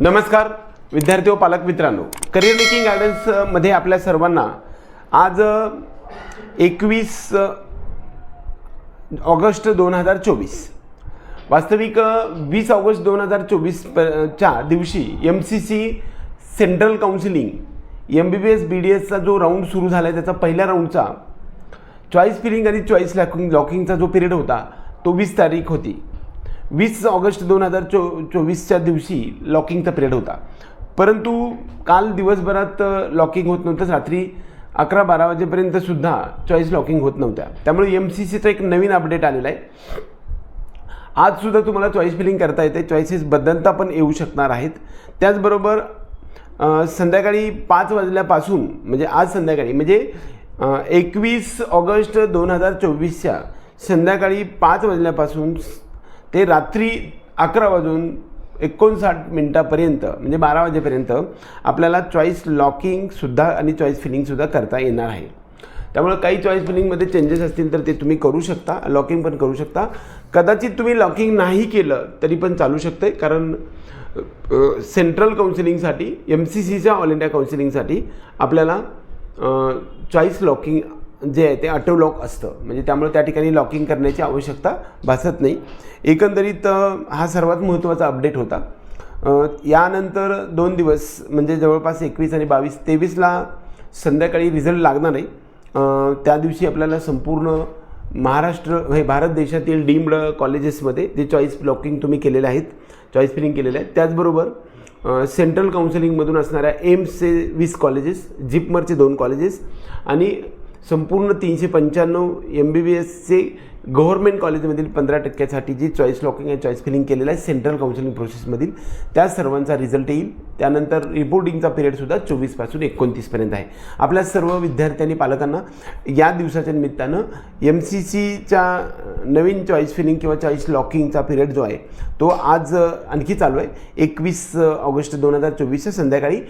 नमस्कार विद्यार्थी व पालक मित्रांनो. करिअर मेकिंग गायडन्समध्ये आपल्या सर्वांना आज एकवीस ऑगस्ट दोन हजार चोवीस. वास्तविक वीस ऑगस्ट दोन हजार चोवीस च्या दिवशी M C C central counselling M B B S B D एसचा जो राऊंड सुरू झाला आहे त्याचा पहिल्या राऊंडचा चॉईस फिलिंग आणि चॉईस लॉकिंग लॉकिंगचा जो पिरियड होता तो वीस तारीख होती. वीस ऑगस्ट दोन हजार चो चोवीसच्या दिवशी लॉकिंगचा पिरियड होता. परंतु काल दिवसभरात लॉकिंग होत नव्हतं रात्री अकरा बारा वाजेपर्यंत सुद्धा चॉईस लॉकिंग होत नव्हत्या. त्यामुळे एम सी सीचा एक नवीन अपडेट आलेला आहे. आजसुद्धा तुम्हाला चॉईस फिलिंग करता येते चॉईसेस बदलता पण येऊ शकणार आहेत. त्याचबरोबर संध्याकाळी पाच वाजल्यापासून म्हणजे आज संध्याकाळी म्हणजे एकवीस ऑगस्ट दोन हजार चोवीसच्या संध्याकाळी पाच वाजल्यापासून ते रात्री अकरा वाजून एकोणसाठ मिनटापर्यंत म्हणजे बारा वाजेपर्यंत आपल्याला चॉईस लॉकिंगसुद्धा आणि चॉईस फिलिंगसुद्धा करता येणार आहे. त्यामुळे काही चॉईस फिलिंगमध्ये चेंजेस असतील तर ते तुम्ही करू शकता लॉकिंग पण करू शकता. कदाचित तुम्ही लॉकिंग नाही केलं तरी पण चालू शकते कारण सेंट्रल काउन्सिलिंगसाठी एम सी सीच्या ऑल इंडिया काउन्सिलिंगसाठी आपल्याला चॉईस लॉकिंग जे आहे ते ऑटो लॉक असतं. म्हणजे त्यामुळे त्या ठिकाणी लॉकिंग करण्याची आवश्यकता भासत नाही. एकंदरीत हा सर्वात महत्त्वाचा अपडेट होता. यानंतर दोन दिवस म्हणजे जवळपास एकवीस आणि बावीस तेवीसला संध्याकाळी रिझल्ट लागणार आहे. त्या दिवशी आपल्याला संपूर्ण महाराष्ट्र हे भारत देशातील डीम्ड कॉलेजेसमध्ये जे चॉईस ब्लॉकिंग तुम्ही केलेले आहेत चॉईस फिलिंग केलेले आहेत त्याचबरोबर सेंट्रल काउन्सिलिंगमधून असणाऱ्या एम्सचे वीस कॉलेजेस जिपमरचे दोन कॉलेजेस आणि संपूर्ण तीनशे पंच्याण्णव एम बी बी एसचे गव्हर्मेंट कॉलेजमधील पंधरा टक्क्यासाठी जी चॉईस लॉकिंग आणि चॉईस फिलिंग केलेलं आहे सेंट्रल काउन्सिलिंग प्रोसेसमधील त्या सर्वांचा रिझल्ट येईल. त्यानंतर रिपोर्टिंगचा पिरियडसुद्धा चोवीसपासून एकोणतीसपर्यंत आहे. आपल्या सर्व विद्यार्थ्यांनी पालकांना या दिवसाच्या निमित्तानं एम सी सीच्या नवीन चॉईस फिलिंग किंवा चॉईस लॉकिंगचा पिरियड जो आहे तो आज आणखी चालू आहे. एकवीस ऑगस्ट दोन हजार चोवीसच्या संध्याकाळी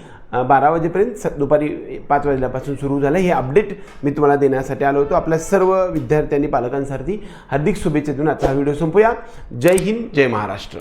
बारा वाजेपर्यंत स दुपारी पाच वाजल्यापासून सुरू झालं. हे अपडेट मी तुम्हाला देण्यासाठी आलो होतो. आपल्या सर्व विद्यार्थ्यांनी पालकांसाठी हार्दिक शुभेच्छा देऊन आजचा हा व्हिडिओ संपूया. जय हिंद जय महाराष्ट्र.